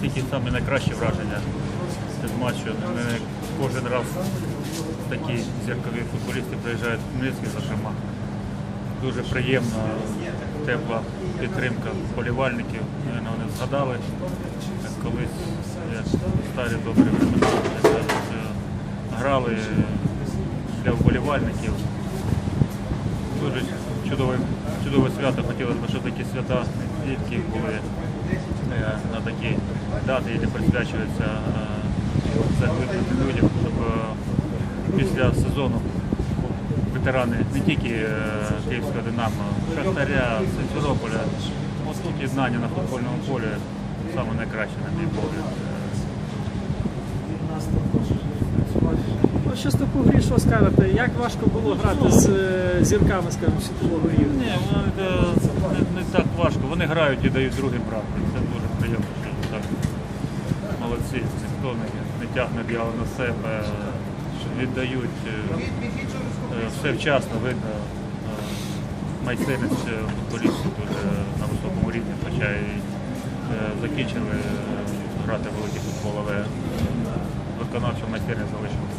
тільки саме найкращі враження з матчу. Не кожен раз такі зіркові футболісти приїжджають в Хмельницький, зокрема. Дуже приємно, тепла підтримка вболівальників. Вони згадали, колись як старі добрі времена грали для вболівальників. Дуже чудове, чудове свято. Хотілося б, щоб такі свята не були на такі дати, які присвячуються е, людям, щоб е, після сезону ветерани не тільки е, Київського Динамо, Шахтаря, Симферополя, тут єднання на футбольному полі саме найкраще, на мій погляд. Ну, що таку грі, що скажете? Як важко було грати з зірками, скажімо, світового рівня? Ні, воно е, не, не так важко. Вони грають і дають другим брати. Це дуже приємно, що так молодці. Ніхто не, не тягне діяло на себе, віддають е, е, все вчасно, видно. е, Майстерність футболістів дуже на високому рівні, хоча і закінчили грати великий футбол, але виконавча майстерність залишилася.